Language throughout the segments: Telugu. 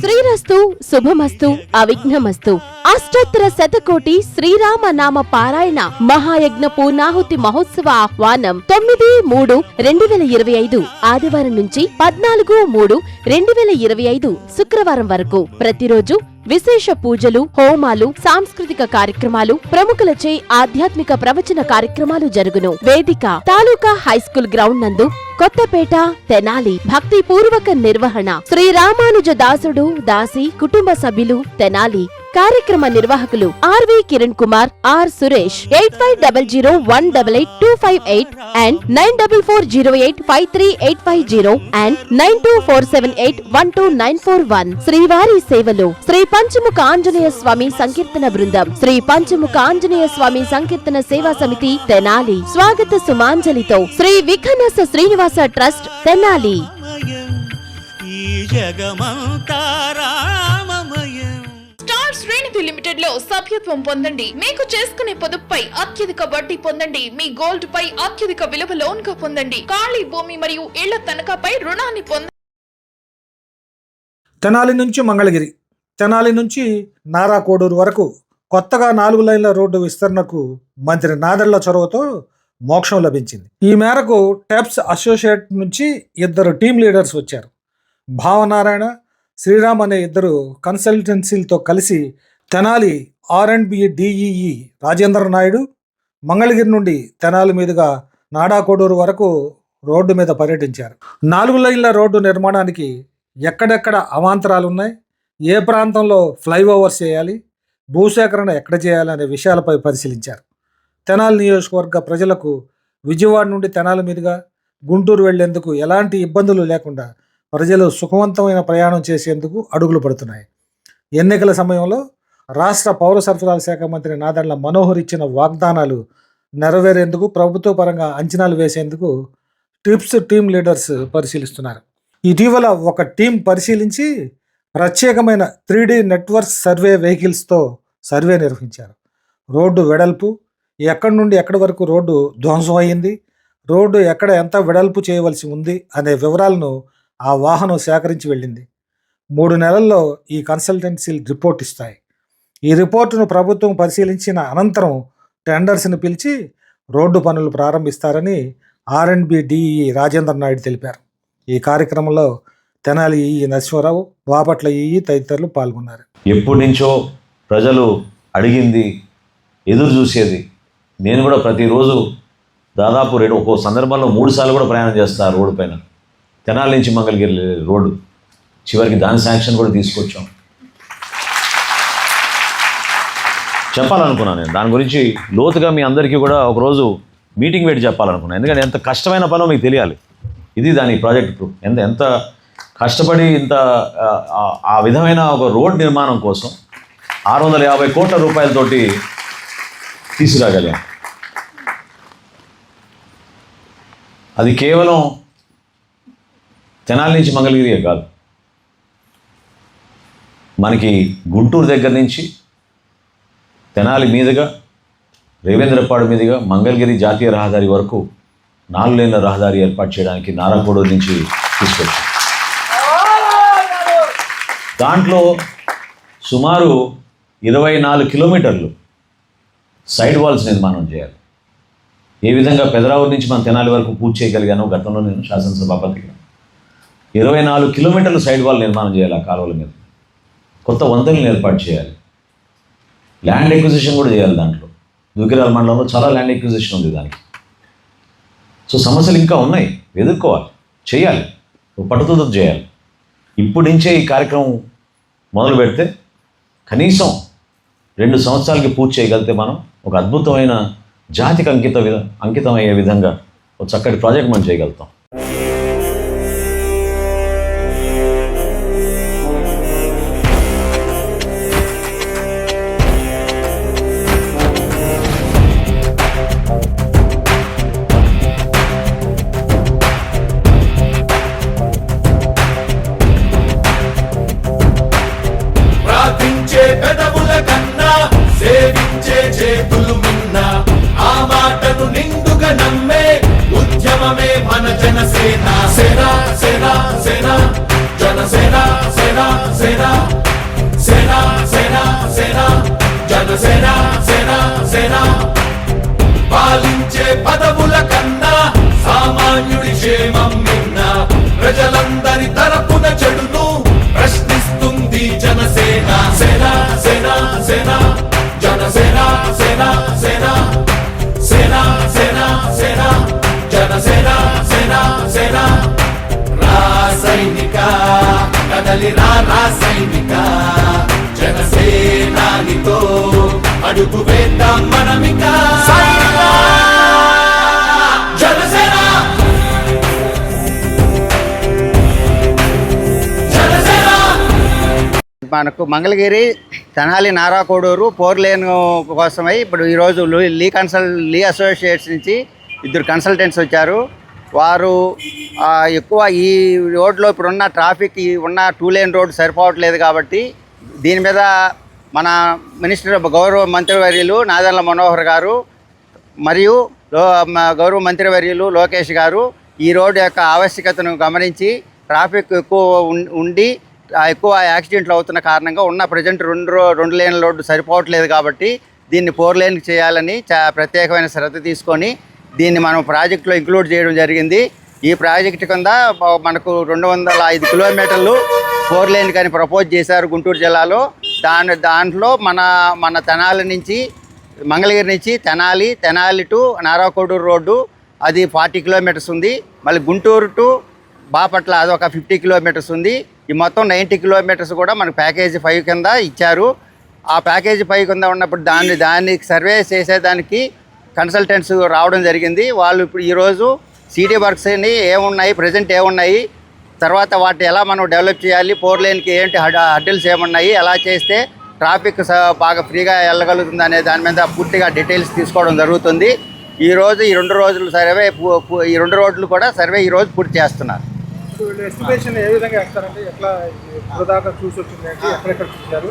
శ్రీరస్తు శుభమస్తు అవిఘ్నమస్తు. అష్టోత్తర శతకోటి శ్రీరామ నామ పారాయణ మహాయజ్ఞ పూర్ణాహుతి మహోత్సవ ఆహ్వానం తొమ్మిది మూడు రెండు వేల ఇరవై ఐదు ఆదివారం నుంచి పద్నాలుగు మూడు రెండు వేల ఇరవై ఐదు శుక్రవారం వరకు. ప్రతిరోజు విశేష పూజలు హోమాలు సాంస్కృతిక కార్యక్రమాలు ప్రముఖులచే ఆధ్యాత్మిక ప్రవచన కార్యక్రమాలు జరుగును. వేదిక తాలూకా హైస్కూల్ గ్రౌండ్ నందు కొత్తపేట తెనాలి. భక్తి పూర్వక నిర్వహణ శ్రీరామానుజ దాసుడు దాసి కుటుంబ సభ్యులు తెనాలి. కార్యక్రమ నిర్వాహకులు R V Kiran Kumar R Suresh. Eight five double zero one double eight two five eight and nine double four zero eight five three eight five zero and nine two four seven eight one two nine four one. శ్రీవారి సేవలు. శ్రీ పంచముఖ ఆంజనేయ స్వామి సంకీర్తన బృందం. శ్రీ పంచముఖ ఆంజనేయ స్వామి సంకీర్తన సేవా సమితి తెనాలి. స్వాగత సుమాంజలితో శ్రీ విఘనస శ్రీనివాస ట్రస్ట్ తెనాలి. ఈ జగమంతారా లిమిటెడ్లో సభ్యత్వం పొందండి. మీకు చేసుకునే పొదుపుపై అత్యధిక వడ్డీ పొందండి. మీ గోల్డ్ పై అత్యధిక విలువ లోన్గా పొందండి. ఖాళీ భూమి మరియు ఇళ్ళ తనఖాపై రుణాన్ని పొంద తెనాలి నుంచి మంగళగిరి తెనాలి నుంచి నారా కోడూరు వరకు కొత్తగా నాలుగు లైన్ల రోడ్డు విస్తరణకు మంత్రి నాదెళ్ళ చొరవతో మోక్షం లభించింది. ఈ మేరకు టెప్స్ అసోసియేట్ నుంచి ఇద్దరు టీం లీడర్స్ వచ్చారు. భావనారాయణ శ్రీరామ్ అనే ఇద్దరు కన్సల్టెన్సీలతో కలిసి Tenali R and B DEE Rajendra Naidu Mangalagiri నుండి తెనాలి మీదుగా నాడాకోడూరు వరకు రోడ్డు మీద పర్యటించారు. నాలుగు లైన్ల రోడ్డు నిర్మాణానికి ఎక్కడెక్కడ అవాంతరాలు ఉన్నాయి ఏ ప్రాంతంలో ఫ్లైఓవర్స్ చేయాలి? భూసేకరణ ఎక్కడ చేయాలి అనే విషయాలపై పరిశీలించారు. తెనాలి నియోజకవర్గ ప్రజలకు విజయవాడ నుండి తెనాలి మీదుగా గుంటూరు వెళ్ళేందుకు ఎలాంటి ఇబ్బందులు లేకుండా ప్రజలు సుఖవంతమైన ప్రయాణం చేసేందుకు అడుగులు పడుతున్నాయి. ఎన్నికల సమయంలో రాష్ట్ర పౌర సరఫరాల శాఖ మంత్రి నాదెండ్ల మనోహర్ ఇచ్చిన వాగ్దానాలు నెరవేరేందుకు ప్రభుత్వ పరంగా అంచనాలు వేసేందుకు ట్రిప్స్ టీమ్ లీడర్స్ పరిశీలిస్తున్నారు. ఇటీవల ఒక టీం పరిశీలించి ప్రత్యేకమైన త్రీ డి నెట్వర్క్ సర్వే వెహికల్స్తో సర్వే నిర్వహించారు. రోడ్డు వెడల్పు ఎక్కడి నుండి ఎక్కడి వరకు రోడ్డు ధ్వంసం అయ్యింది రోడ్డు ఎక్కడ ఎంత వెడల్పు చేయవలసి ఉంది అనే వివరాలను ఆ వాహనం సేకరించి వెళ్ళింది. మూడు నెలల్లో ఈ కన్సల్టెన్సీలు రిపోర్ట్ ఇస్తాయి. ఈ రిపోర్టును ప్రభుత్వం పరిశీలించిన అనంతరం టెండర్స్ని పిలిచి రోడ్డు పనులు ప్రారంభిస్తారని ఆర్ డిఈ రాజేంద్ర నాయుడు తెలిపారు. ఈ కార్యక్రమంలో తెనాలి ఈఈ నరసింహరావు బాపట్ల ఈఈ తదితరులు పాల్గొన్నారు. ఎప్పటి నుంచో ప్రజలు అడిగింది ఎదురు చూసేది. నేను కూడా ప్రతిరోజు దాదాపు రెండు ఒక్కో సందర్భంలో మూడు సార్లు కూడా ప్రయాణం చేస్తాను రోడ్డు పైన. తెనాలి నుంచి మంగళగిరి రోడ్డు. చివరికి దాని శాంక్షన్ కూడా తీసుకొచ్చాం. చెప్పాలనుకున్నాను నేను. దాని గురించి లోతుగా మీ అందరికీ కూడా ఒకరోజు మీటింగ్ పెట్టి చెప్పాలనుకున్నాను. ఎందుకంటే ఎంత కష్టమైన పనో మీకు తెలియాలి. ఇది దాని ప్రాజెక్ట్ ప్రూఫ్. ఎంత ఎంత కష్టపడి ఇంత ఆ, ఆ విధమైన ఒక రోడ్ నిర్మాణం కోసం ఆరు వందల యాభై కోట్ల రూపాయలతోటి తీసుకురాగలిగాం అది కేవలం తెనాలి నుంచి మంగళగిరియే కాదు. మనకి గుంటూరు దగ్గర నుంచి తెనాలి మీదుగా రేవేంద్రపాడు మీదుగా మంగళగిరి జాతీయ రహదారి వరకు నాలుగు లేన్ల రహదారి ఏర్పాటు చేయడానికి నారాకోడూరు నుంచి తీసుకొచ్చాం. దాంట్లో సుమారు ఇరవై నాలుగు కిలోమీటర్లు సైడ్ వాల్స్ నిర్మాణం చేయాలి. ఏ విధంగా పెదరావూరు నుంచి మనం తెనాలి వరకు పూర్తి చేయగలిగానో గతంలో నేను శాసనసభాపతిగా ఇరవై నాలుగు కిలోమీటర్లు సైడ్ వాల్ నిర్మాణం చేయాలి ఆ కాలువల మీద. కొత్త వంతెనలు ఏర్పాటు చేయాలి. ల్యాండ్ ఎక్విజిషన్ కూడా చేయాలి దాంట్లో. దుగ్గిరాల మండలంలో చాలా ల్యాండ్ ఎక్విజిషన్ ఉంది దానికి సో సమస్యలు ఇంకా ఉన్నాయి. ఎదుర్కోవాలి. చేయాలి. పట్టుదల చేయాలి. ఇప్పటి నుంచే ఈ కార్యక్రమం మొదలు పెడితే కనీసం రెండు సంవత్సరాలకి పూర్తి చేయగలిగితే మనం ఒక అద్భుతమైన జాతికి అంకిత విధ అంకితం అయ్యే విధంగా ఒక చక్కటి ప్రాజెక్ట్ మనం చేయగలుగుతాం. నిండుగా నమ్మే ఉద్యమమే మన జనసేన. సేనా సేనా సేనా జనసేన సేనా సేనా సేనా సేనా సేనా జనసేన సేనా సేనా. పాలించే పదవుల కన్నా సామాన్యుడి క్షేమం నిన్న ప్రజలందరి తరపున చెడును ప్రశ్నిస్తుంది జనసేన. సేనా సేనా సేనా జనసేన సేనా సేనా. కదలి రా రాసైనిక జనసేనానితో అడుగు వేద్దాం మనమిక. జనసేన! మనకు మంగళగిరి తెనాలి నారాకోడూరు ఫోర్ లేన్ కోసమై ఇప్పుడు ఈరోజు లూ- లీ కన్సల్ లీ అసోసియేట్స్ నుంచి ఇద్దరు కన్సల్టెంట్స్ వచ్చారు. వారు ఎక్కువ ఈ రోడ్లో ఇప్పుడున్న ట్రాఫిక్ ఈ ఉన్న టూ లేన్ రోడ్ సరిపోవట్లేదు కాబట్టి దీని మీద మన మినిస్టర్ గౌరవ మంత్రివర్యులు నాదెండ్ల మనోహర్ గారు మరియు గౌరవ మంత్రివర్యులు లోకేష్ గారు ఈ రోడ్డు యొక్క ఆవశ్యకతను గమనించి ట్రాఫిక్ ఎక్కువ ఉం- ఉండి ఎక్కువ యాక్సిడెంట్లు అవుతున్న కారణంగా ఉన్న ప్రజెంట్ రెండు రో- రెండు లేన్ల రోడ్డు సరిపోవట్లేదు కాబట్టి దీన్ని ఫోర్ లేన్కి చేయాలని చా ప్రత్యేకమైన శ్రద్ధ తీసుకొని దీన్ని మనం ప్రాజెక్టులో ఇంక్లూడ్ చేయడం జరిగింది. ఈ ప్రాజెక్టు కింద మనకు రెండు వందల ఐదు కిలోమీటర్లు ఫోర్ లేన్ కానీ ప్రపోజ్ చేశారు గుంటూరు జిల్లాలో. దాని దాంట్లో మన మన తెనాలి నుంచి మంగళగిరి నుంచి తెనాలి తెనాలి టు నారాకోడూరు రోడ్డు. అది ఫార్టీ కిలోమీటర్స్ ఉంది. మళ్ళీ గుంటూరు టు బాపట్ల అది ఒక ఫిఫ్టీ కిలోమీటర్స్ ఉంది. ఈ మొత్తం నైంటీ కిలోమీటర్స్ కూడా మనకు ప్యాకేజీ ఫైవ్ కింద ఇచ్చారు. ఆ ప్యాకేజీ ఫైవ్ కింద ఉన్నప్పుడు దాన్ని దాన్ని సర్వే చేసేదానికి కన్సల్టెంట్స్ రావడం జరిగింది. వాళ్ళు ఇప్పుడు ఈరోజు సిటీ వర్క్స్ అని ఏమున్నాయి ప్రజెంట్ ఏమున్నాయి తర్వాత వాటిని ఎలా మనం డెవలప్ చేయాలి ఫోర్ లేన్కి ఏంటి హడ్ హడ్డిల్స్ ఏమున్నాయి ఎలా చేస్తే ట్రాఫిక్ బాగా ఫ్రీగా వెళ్ళగలుగుతుంది అనే దాని మీద పూర్తిగా డీటెయిల్స్ తీసుకోవడం జరుగుతుంది. ఈ రోజు ఈ రెండు రోజులు సర్వే ఈ రెండు రోడ్లు కూడా సర్వే ఈ రోజు పూర్తి చేస్తున్నారు. ఎస్టిమేషన్ ఏ విధంగా వేస్తారంటే ఎట్లా చూసి వచ్చింది ఎక్కడెక్కడ చూశారు?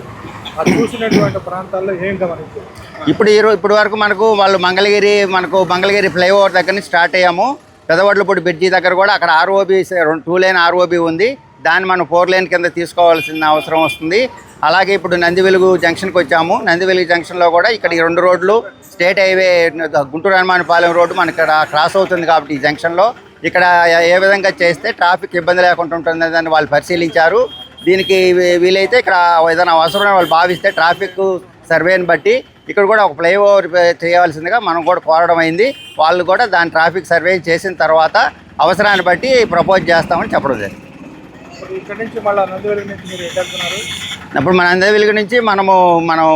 చూసినటువంటి ప్రాంతాల్లో ఏం గమనించారు? ఇప్పుడు ఈ రో- ఇప్పుడు వరకు మనకు వాళ్ళు మంగళగిరి మనకు మంగళగిరి ఫ్లైఓవర్ దగ్గర నుంచి స్టార్ట్ అయ్యాము. పెదవడ్లపూడి బ్రిడ్జి దగ్గర కూడా అక్కడ ఆర్ఓబి టూ లేన్ ఆర్ఓబి ఉంది. దాన్ని మనం ఫోర్ లేన్ కింద తీసుకోవాల్సిన అవసరం వస్తుంది. అలాగే ఇప్పుడు నంది వెలుగు జంక్షన్కి వచ్చాము. నంది వెలుగు జంక్షన్లో కూడా ఇక్కడ ఈ రెండు రోడ్లు state highway Guntur Hanumanapalem road మనకి ఇక్కడ క్రాస్ అవుతుంది కాబట్టి ఈ జంక్షన్లో. ఇక్కడ ఏ- ఏ విధంగా చేస్తే ట్రాఫిక్ ఇబ్బంది లేకుండా ఉంటుంది దాన్ని వాళ్ళు పరిశీలించారు. దీనికి వీలైతే ఇక్కడ ఏదైనా అవసరమైన వాళ్ళు భావిస్తే ట్రాఫిక్ సర్వేని బట్టి ఇక్కడ కూడా ఒక ఫ్లైఓవర్ చేయాల్సిందిగా మనం కూడా కోరడం అయింది. వాళ్ళు కూడా దాని ట్రాఫిక్ సర్వే చేసిన తర్వాత అవసరాన్ని బట్టి ప్రపోజ్ చేస్తామని చెప్పడం జరిగింది. ఇప్పుడు మన అందరివిలుగు నుంచి మనము మనం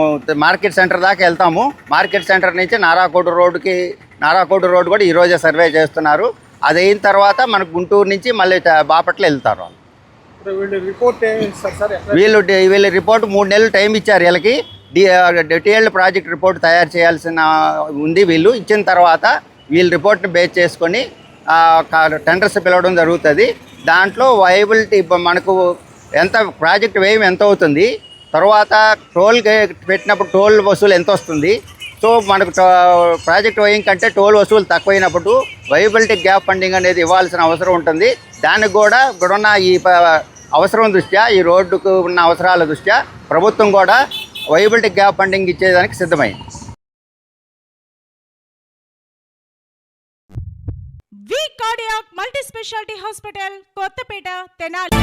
మార్కెట్ సెంటర్ దాకా వెళ్తాము. మార్కెట్ సెంటర్ నుంచి నారాకోడు రోడ్డుకి నారాకోడు రోడ్డు కూడా ఈరోజే సర్వే చేస్తున్నారు. అది అయిన తర్వాత మనకు గుంటూరు నుంచి మళ్ళీ బాపట్ల వెళ్తారు వాళ్ళు. వీళ్ళు రిపోర్ట్ వీళ్ళు వీళ్ళ రిపోర్ట్ మూడు నెలలు టైం ఇచ్చారు వీళ్ళకి. డీటెయిల్డ్ ప్రాజెక్ట్ రిపోర్ట్ తయారు చేయాల్సిన ఉంది వీళ్ళు. ఇచ్చిన తర్వాత వీళ్ళ రిపోర్ట్ని బేస్ చేసుకొని టెండర్స్ పిలవడం జరుగుతుంది. దాంట్లో వయబిలిటీ మనకు ఎంత ప్రాజెక్ట్ వ్యయం ఎంత అవుతుంది తర్వాత టోల్ పెట్టినప్పుడు టోల్ వసూలు ఎంత వస్తుంది. సో మనకు ప్రాజెక్ట్ వ్యయం కంటే టోల్ వసూలు తక్కువైనప్పుడు వయబిలిటీ గ్యాప్ ఫండింగ్ అనేది ఇవ్వాల్సిన అవసరం ఉంటుంది. దానికి కూడా ఇప్పుడున్న ఈ ప- అవసరం దృష్ట్యా ఈ రోడ్డుకు ఉన్న అవసరాల దృష్ట్యా ప్రభుత్వం కూడా వైబిలిటీ గ్యాప్ ఫండింగ్ ఇచ్చేదానికి సిద్ధమైంది. V cardiac multi speciality hospital Kothapeta Tenali.